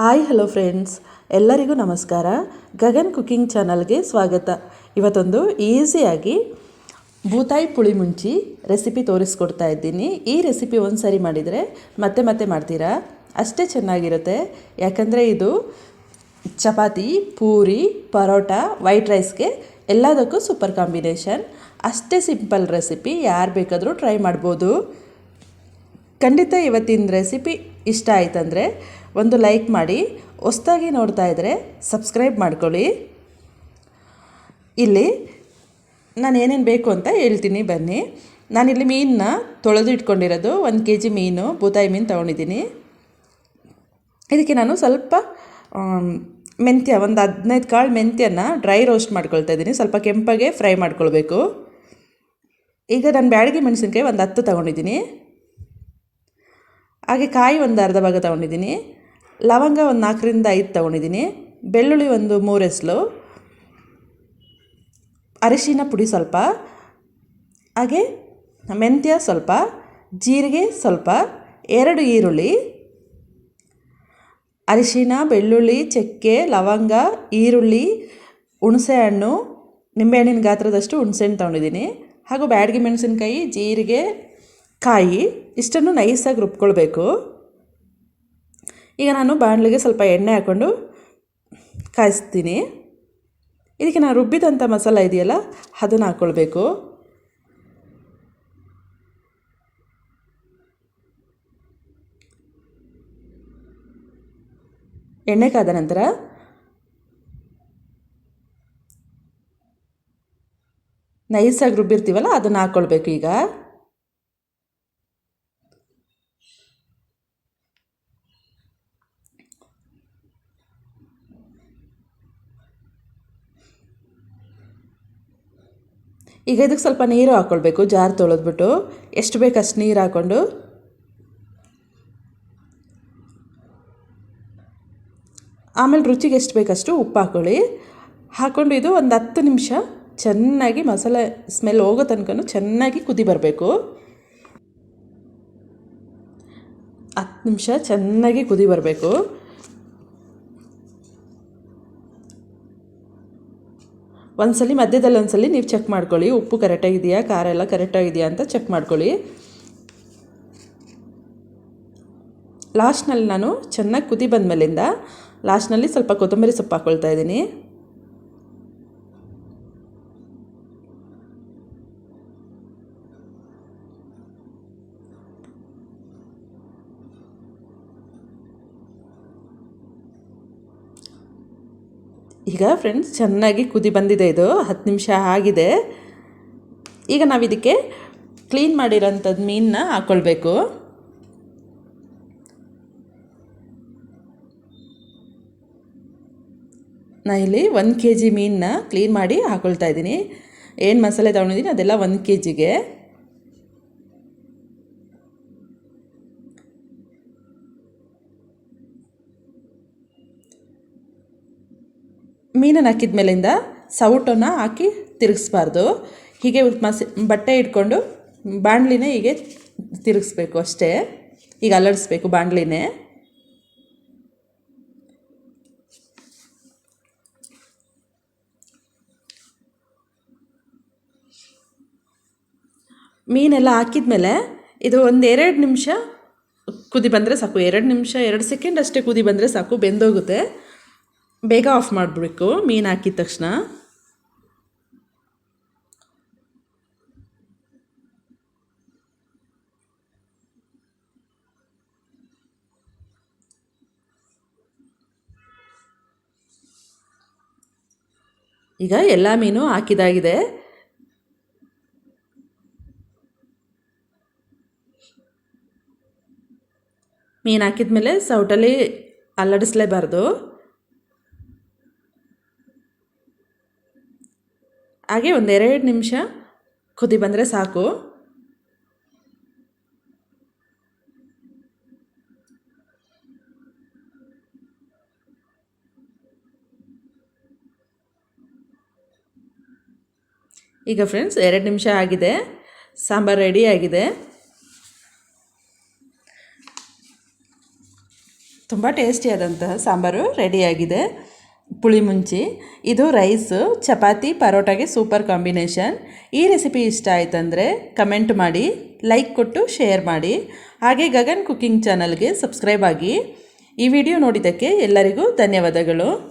Hi, hello friends. ಎಲ್ಲರಿಗೂ ನಮಸ್ಕಾರ. Gagan cooking ಚಾನಲ್ಗೆ ಸ್ವಾಗತ. ಇವತ್ತೊಂದು ಈಸಿಯಾಗಿ ಬೂತಾಯಿ ಪುಳಿ ಮುಂಚಿ ರೆಸಿಪಿ ತೋರಿಸ್ಕೊಡ್ತಾ ಇದ್ದೀನಿ. ಈ ರೆಸಿಪಿ ಒಂದು ಸರಿ ಮಾಡಿದರೆ ಮತ್ತೆ ಮತ್ತೆ ಮಾಡ್ತೀರಾ? ಅಷ್ಟೇ ಚೆನ್ನಾಗಿರುತ್ತೆ. ಯಾಕಂದರೆ ಇದು ಚಪಾತಿ, ಪೂರಿ, ಪರೋಟ, ವೈಟ್ ರೈಸ್ಗೆ ಎಲ್ಲದಕ್ಕೂ ಸೂಪರ್ ಕಾಂಬಿನೇಷನ್. ಅಷ್ಟೇ ಸಿಂಪಲ್ ರೆಸಿಪಿ. ಯಾರು ಬೇಕಾದರೂ ಟ್ರೈ ಮಾಡ್ಬೋದು. ಖಂಡಿತ ಇವತ್ತಿನ ರೆಸಿಪಿ ಇಷ್ಟ ಆಯ್ತಂದರೆ ಒಂದು ಲೈಕ್ ಮಾಡಿ. ಹೊಸ್ದಾಗಿ ನೋಡ್ತಾ ಇದ್ದರೆ ಸಬ್ಸ್ಕ್ರೈಬ್ ಮಾಡ್ಕೊಳ್ಳಿ. ಇಲ್ಲಿ ನಾನು ಏನೇನು ಬೇಕು ಅಂತ ಹೇಳ್ತೀನಿ, ಬನ್ನಿ. ನಾನಿಲ್ಲಿ ಮೀನನ್ನ ತೊಳೆದು ಇಟ್ಕೊಂಡಿರೋದು ಒಂದು ಕೆ ಜಿ ಮೀನು, ಬೂತಾಯಿ ಮೀನು ತೊಗೊಂಡಿದ್ದೀನಿ. ಇದಕ್ಕೆ ನಾನು ಸ್ವಲ್ಪ ಮೆಂತ್ಯ, ಒಂದು ಹದಿನೈದು ಕಾಳು ಮೆಂತ್ಯನ ಡ್ರೈ ರೋಸ್ಟ್ ಮಾಡ್ಕೊಳ್ತಾ ಇದ್ದೀನಿ. ಸ್ವಲ್ಪ ಕೆಂಪಗೆ ಫ್ರೈ ಮಾಡ್ಕೊಳ್ಬೇಕು. ಈಗ ನಾನು ಬ್ಯಾಡಗಿ ಮೆಣಸಿನ್ಕಾಯಿ ಒಂದು ಹತ್ತು ತೊಗೊಂಡಿದ್ದೀನಿ. ಹಾಗೆ ಕಾಯಿ ಒಂದು ಅರ್ಧ ಭಾಗ ತೊಗೊಂಡಿದ್ದೀನಿ. ಲವಂಗ ಒಂದು ನಾಲ್ಕರಿಂದ ಐದು ತೊಗೊಂಡಿದ್ದೀನಿ ಬೆಳ್ಳುಳ್ಳಿ ಒಂದು ಮೂರು ಎಸ್ಲು ಅರಿಶಿನ ಪುಡಿ ಸ್ವಲ್ಪ. ಹಾಗೆ ಮೆಂತ್ಯ ಸ್ವಲ್ಪ. ಜೀರಿಗೆ ಸ್ವಲ್ಪ. ಎರಡು ಈರುಳ್ಳಿ. ಅರಿಶಿನ, ಬೆಳ್ಳುಳ್ಳಿ, ಚಕ್ಕೆ, ಲವಂಗ, ಈರುಳ್ಳಿ ಹುಣಸೆಹಣ್ಣು ನಿಂಬೆಹಣ್ಣಿನ ಗಾತ್ರದಷ್ಟು ಹುಣಸೆಹಣ್ಣು ತೊಗೊಂಡಿದ್ದೀನಿ ಹಾಗೂ ಬ್ಯಾಡಗಿ ಮೆಣಸಿನ್ಕಾಯಿ, ಜೀರಿಗೆ, ಕಾಯಿ. ಇಷ್ಟನ್ನು ನೈಸಾಗಿ ರುಬ್ಕೊಳ್ಬೇಕು. ಈಗ ನಾನು ಬಾಣಲಿಗೆ ಸ್ವಲ್ಪ ಎಣ್ಣೆ ಹಾಕ್ಕೊಂಡು ಕಾಯಿಸ್ತೀನಿ. ಇದಕ್ಕೆ ನಾನು ರುಬ್ಬಿದಂಥ ಮಸಾಲ ಇದೆಯಲ್ಲ, ಅದನ್ನು ಹಾಕ್ಕೊಳ್ಬೇಕು ಎಣ್ಣೆ ಕಾದ ನಂತರ ನೈಸಾಗಿ ರುಬ್ಬಿರ್ತೀವಲ್ಲ, ಅದನ್ನು ಹಾಕ್ಕೊಳ್ಬೇಕು ಈಗ. ಈಗ ಇದಕ್ಕೆ ಸ್ವಲ್ಪ ನೀರು ಹಾಕ್ಕೊಳ್ಬೇಕು ಜಾರ್ ತೊಳೆದ್ಬಿಟ್ಟು. ಎಷ್ಟು ಬೇಕು ಅಷ್ಟು ನೀರು ಹಾಕ್ಕೊಂಡು. ಆಮೇಲೆ ರುಚಿಗೆ ಎಷ್ಟು ಬೇಕಷ್ಟು ಉಪ್ಪು ಹಾಕ್ಕೊಳ್ಳಿ ಹಾಕ್ಕೊಂಡು ಇದು ಒಂದು ಹತ್ತು ನಿಮಿಷ ಚೆನ್ನಾಗಿ ಮಸಾಲೆ ಸ್ಮೆಲ್ ಹೋಗೋ ತನಕ ಚೆನ್ನಾಗಿ ಕುದಿ ಬರಬೇಕು. ಹತ್ತು ನಿಮಿಷ ಚೆನ್ನಾಗಿ ಕುದಿ ಬರಬೇಕು. ಒಂದ್ಸಲಿ ಮಧ್ಯದಲ್ಲಿ ಒಂದ್ಸಲಿ ನೀವು ಚೆಕ್ ಮಾಡ್ಕೊಳ್ಳಿ. ಉಪ್ಪು ಕರೆಕ್ಟಾಗಿದೆಯಾ ಖಾರ ಎಲ್ಲ ಕರೆಕ್ಟಾಗಿದೆಯಾ ಅಂತ ಚೆಕ್ ಮಾಡ್ಕೊಳ್ಳಿ. ಲಾಸ್ಟ್ನಲ್ಲಿ ನಾನು ಚೆನ್ನಾಗಿ ಕುದಿ ಬಂದ ಮೇಲಿಂದ ಲಾಸ್ಟ್ನಲ್ಲಿ ಸ್ವಲ್ಪ ಕೊತ್ತಂಬರಿ ಸೊಪ್ಪು ಹಾಕ್ಕೊಳ್ತಾ ಇದ್ದೀನಿ. ಈಗ ಫ್ರೆಂಡ್ಸ್ ಚೆನ್ನಾಗಿ ಕುದಿ ಬಂದಿದೆ ಇದು. ಹತ್ತು ನಿಮಿಷ ಆಗಿದೆ. ಈಗ ನಾವು ಇದಕ್ಕೆ ಕ್ಲೀನ್ ಮಾಡಿರೋಂಥದ್ದು ಮೀನನ್ನ ಹಾಕ್ಕೊಳ್ಬೇಕು ನಾ ಇಲ್ಲಿ ಒಂದು ಕೆ ಜಿ ಮೀನನ್ನ ಕ್ಲೀನ್ ಮಾಡಿ ಹಾಕ್ಕೊಳ್ತಾ ಇದ್ದೀನಿ. ಏನು ಮಸಾಲೆ ತೊಗೊಂಡಿದ್ದೀನಿ ಅದೆಲ್ಲ ಒಂದು ಕೆ ಜಿಗೆ ಮೀನನ್ನು ಹಾಕಿದ ಮೇಲಿಂದ ಸೌಟನ್ನು ಹಾಕಿ ತಿರುಗಿಸ್ಬಾರ್ದು. ಹೀಗೆ ಮಸಿ ಬಟ್ಟೆ ಇಟ್ಕೊಂಡು ಬಾಣಲಿನೇ ಹೀಗೆ ತಿರುಗಿಸ್ಬೇಕು ಅಷ್ಟೇ. ಈಗ ಅಲಡಿಸ್ಬೇಕು ಬಾಣಲಿನೇ. ಮೀನೆಲ್ಲ ಹಾಕಿದ್ಮೇಲೆ ಇದು ಒಂದು ಎರಡು ನಿಮಿಷ ಕುದಿ ಬಂದರೆ ಸಾಕು. ಎರಡು ನಿಮಿಷ, ಎರಡು ಸೆಕೆಂಡ್ ಅಷ್ಟೇ ಕುದಿ ಬಂದರೆ ಸಾಕು. ಬೆಂದೋಗುತ್ತೆ. ಬೇಗ ಆಫ್ ಮಾಡಿಬಿಡ್ಬೇಕು ಮೀನು ಹಾಕಿದ ತಕ್ಷಣ. ಈಗ ಎಲ್ಲ ಮೀನು ಹಾಕಿದಾಗಿದೆ. ಮೀನು ಹಾಕಿದ್ಮೇಲೆ ಸೌಟಲ್ಲಿ ಅಲ್ಲಾಡಿಸ್ಲೇಬಾರ್ದು. ಹಾಗೆ ಒಂದೆರಡು ನಿಮಿಷ ಕುದಿ ಬಂದರೆ ಸಾಕು. ಈಗ ಫ್ರೆಂಡ್ಸ್ ಎರಡು ನಿಮಿಷ ಆಗಿದೆ. ಸಾಂಬಾರು ರೆಡಿ ಆಗಿದೆ. ತುಂಬ ಟೇಸ್ಟಿಯಾದಂತಹ ಸಾಂಬಾರು ರೆಡಿಯಾಗಿದೆ ಪುಳಿ ಮುಂಚಿ ಇದು ರೈಸು, ಚಪಾತಿ, ಪರೋಟಾಗೆ ಸೂಪರ್ ಕಾಂಬಿನೇಷನ್. ಈ ರೆಸಿಪಿ ಇಷ್ಟ ಆಯ್ತಂದರೆ ಕಮೆಂಟ್ ಮಾಡಿ, ಲೈಕ್ ಕೊಟ್ಟು, ಶೇರ್ ಮಾಡಿ. ಹಾಗೆ ಗಗನ್ ಕುಕ್ಕಿಂಗ್ ಚಾನಲ್ಗೆ ಸಬ್ಸ್ಕ್ರೈಬ್ ಆಗಿ. ಈ ವಿಡಿಯೋ ನೋಡಿದ್ದಕ್ಕೆ ಎಲ್ಲರಿಗೂ ಧನ್ಯವಾದಗಳು.